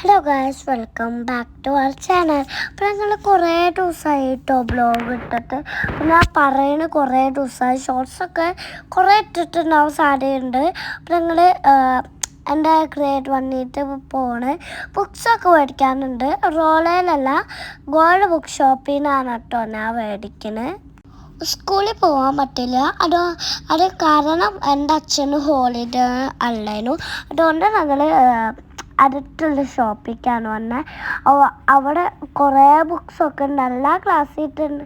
Hello guys welcome back to our channel അപ്പോൾ ഞങ്ങൾ കുറേ ദിവസമായിട്ടോ ബ്ലോഗ് ഇട്ടിട്ട്. ഞാൻ പറയണ കുറേ ദിവസമായി ഷോർട്സൊക്കെ കുറേ ഇട്ടിട്ടുണ്ടാവും സാധ്യതയുണ്ട് അപ്പോൾ ഞങ്ങൾ എന്റെ ഗ്രേഡ് വണ്ണിട്ട് പോണ്. ബുക്സൊക്കെ മേടിക്കാനുണ്ട്. റോളയിലല്ല ഗോൾഡ് ബുക്ക് ഷോപ്പിൽ നിന്നാണ് കേട്ടോ ഞാൻ മേടിക്കുന്നത് സ്കൂളിൽ പോകാൻ പറ്റില്ല. അത് അത് കാരണം എന്റെ അച്ഛന് ഹോളിഡേ അല്ലായിരുന്നു. അതുകൊണ്ട് ഞങ്ങൾ അടുത്തുള്ള ഷോപ്പിലേക്കാണ് വന്നത് അവിടെ കുറേ ബുക്സൊക്കെ ഉണ്ട്. എല്ലാ ക്ലാസ്സിൽ ഇട്ടുണ്ട്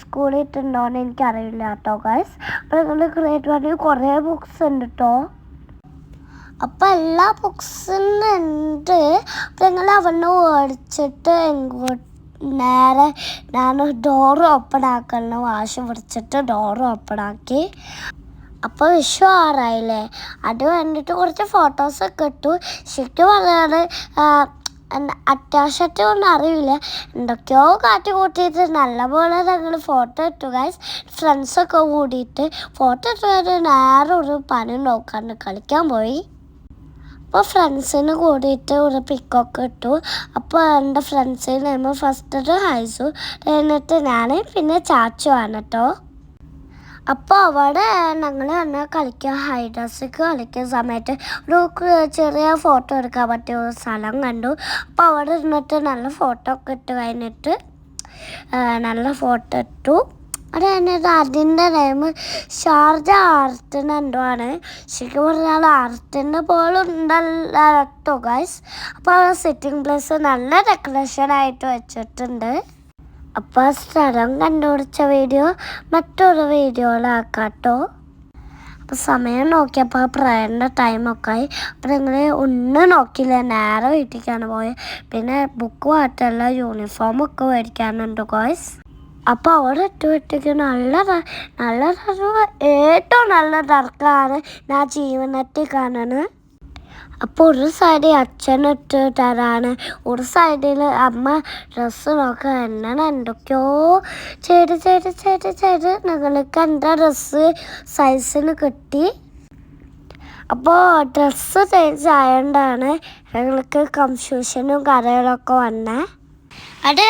സ്കൂളിൽ ഇട്ടുണ്ടോയെന്ന് എനിക്കറിയില്ല കേട്ടോ ഗൈസ് അപ്പോൾ നിങ്ങൾ ക്രിയേറ്റ് വണ്ണിൽ കുറേ ബുക്സ് ഉണ്ട് കേട്ടോ അപ്പം എല്ലാ ബുക്സും ഉണ്ട്. അപ്പം നിങ്ങൾ അവിടെ ഓടിച്ചിട്ട് ഇങ്ങോട്ട് നേരെ ഞാൻ ഡോർ ഓപ്പൺ ആക്കണം വാശി പിടിച്ചിട്ട് ഡോർ ഓപ്പൺ ആക്കി. അപ്പോൾ വിഷു ആറായില്ലേ? അത് വേണ്ടിയിട്ട് കുറച്ച് ഫോട്ടോസൊക്കെ ഇട്ടു. ശരിക്കും പറഞ്ഞാൽ അത്യാവശ്യമായിട്ട് ഒന്നും അറിയില്ല. എന്തൊക്കെയോ കാറ്റ് കൂട്ടിയിട്ട് നല്ലപോലെ ഞങ്ങൾ ഫോട്ടോ ഇട്ടു ഗൈസ് ഫ്രണ്ട്സൊക്കെ കൂടിയിട്ട് ഫോട്ടോ ഇട്ട് നേരെ ഒരു പനി നോക്കാണ്ട് കളിക്കാൻ പോയി. അപ്പോൾ ഫ്രണ്ട്സിന് കൂടിയിട്ട് ഒരു പിക്കൊക്കെ ഇട്ടു. അപ്പോൾ എന്റെ ഫ്രണ്ട്സിന് ഫസ്റ്റ് ഒരു ഹൈസു എന്നിട്ട് ഞാൻ പിന്നെ ചാച്ചു ആണ് കേട്ടോ അപ്പോൾ അവിടെ ഞങ്ങൾ തന്നെ കളിക്കുക ഹൈഡ്രസ്സൊക്കെ കളിക്കുന്ന സമയത്ത് ഒരു ചെറിയ ഫോട്ടോ എടുക്കാൻ പറ്റിയ ഒരു സ്ഥലം കണ്ടു. അപ്പോൾ അവിടെ ഇരുന്നിട്ട് നല്ല ഫോട്ടോ ഒക്കെ ഇട്ട് കഴിഞ്ഞിട്ട് നല്ല ഫോട്ടോ ഇട്ടു. അത് കഴിഞ്ഞിട്ട് അതിന്റെ നെയിം ഷാർജ ആർത്തിന് എന്തോ ആണ്. ശരിക്കും പറഞ്ഞാൽ ആർത്തിന്റെ പോലെ ഉണ്ടല്ല ഗൈസ് അപ്പോൾ സിറ്റിംഗ് പ്ലേസ് നല്ല ഡെക്കറേഷൻ ആയിട്ട് വെച്ചിട്ടുണ്ട്. അപ്പോൾ സ്ഥലം കണ്ടുപിടിച്ച വീഡിയോ മറ്റൊരു വീഡിയോയിലാക്കാട്ടോ. അപ്പോൾ സമയം നോക്കിയപ്പോൾ പ്രയറിന്റെ ടൈമൊക്കെ ആയി അപ്പോൾ നിങ്ങൾ ഒന്നും നോക്കിയില്ല നേരെ വീട്ടിലേക്കാണ് പോയത് പിന്നെ ബുക്ക് മാത്രമല്ല യൂണിഫോമൊക്കെ മേടിക്കാനുണ്ട് ഗോയ്സ് അപ്പോൾ അവിടെ ഇട്ട് വിട്ടേക്ക് നല്ല നല്ല ഏറ്റവും നല്ല തർക്കമാണ് ഞാൻ ജീവനത്തിൽ കാണുന്നത് അപ്പോൾ ഒരു സൈഡിൽ അച്ഛൻ ഇട്ട് ഒരു സൈഡിൽ അമ്മ ഡ്രസ്സ് നോക്കുക എന്നാണ് എന്തൊക്കെയോ ചെയ്ത് ചെയ്ത് ചെയ്ത് ചെയ്ത് ഞങ്ങൾക്ക് എന്റെ ഡ്രസ്സ് സൈസിന് കിട്ടി? അപ്പോൾ ഡ്രസ്സ് ചേഞ്ച് ആയതുകൊണ്ടാണ് ഞങ്ങൾക്ക് കൺഫ്യൂഷനും കഥകളൊക്കെ വന്നേ. അത്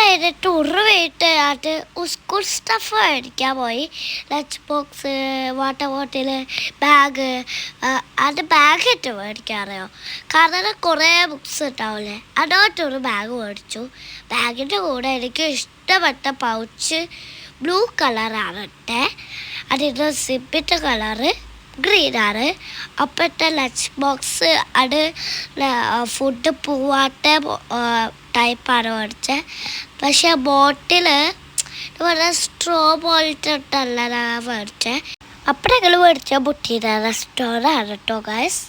ടൂർ പോയിട്ട് അത് സ്കൂൾ സ്റ്റഫ് മേടിക്കാൻ പോയി. Lunch box water bottle bag അത് ബാഗ് ഇട്ട് മേടിക്കാൻ അറിയോ കാരണം കുറേ ബുക്സ് ഉണ്ടാവില്ലേ? അതോട്ടൊരു ബാഗ് മേടിച്ചു. ബാഗിന്റെ കൂടെ എനിക്ക് ഇഷ്ടപ്പെട്ട പൗച്ച് ബ്ലൂ കളറാണ് ഇട്ടേ. അതിന്റെ സിപ്പിന്റെ കളറ് ഗ്രീനാണ് അപ്പോഴത്തെ ലഞ്ച് ബോക്സ് അത് ഫുഡ് പോവാത്ത ടൈപ്പാണ് മേടിച്ചത് പക്ഷെ ബോട്ടിൽ പറഞ്ഞ സ്ട്രോ പോലത്തെ ഇട്ടല്ലതാ മേടിച്ചത് അപ്പം ഞങ്ങൾ മേടിച്ച ബുട്ടീന റെസ്റ്റോറാണ് കേട്ടോ ഗൈസ്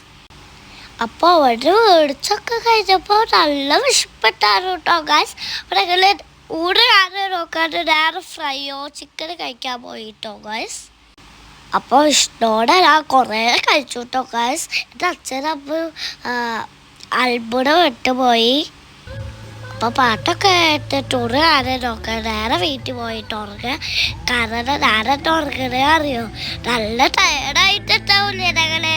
അപ്പോൾ അവിടെ മേടിച്ചൊക്കെ കഴിഞ്ഞപ്പോൾ നല്ല വിഷപ്പെട്ടാണ് കേട്ടോ ഗൈസ് അപ്പം ഞങ്ങൾ ഊട് കാരണം നോക്കാണ്ട് നേരെ ഫ്രൈയോ ചിക്കൻ കഴിക്കാൻ പോയി കേട്ടോ ഗൈസ് അപ്പോൾ ഇഷ്ടോടെ ഞാൻ കുറേ കഴിച്ചു കേട്ടോ ഗൈസ് എന്റെ അച്ഛനപ്പോൾ അത്ഭുതം വിട്ടുപോയി. അപ്പോൾ പാട്ടൊക്കെ കേട്ടിട്ട് ആരെ നോക്കാൻ നേരെ വീട്ടിൽ പോയിട്ട് ഉറങ്ങുക. കാരണം നേരെ ഉറങ്ങണേ അറിയോ? നല്ല ടയർഡായിട്ടുണ്ടാവില്ലേ ഞങ്ങളെ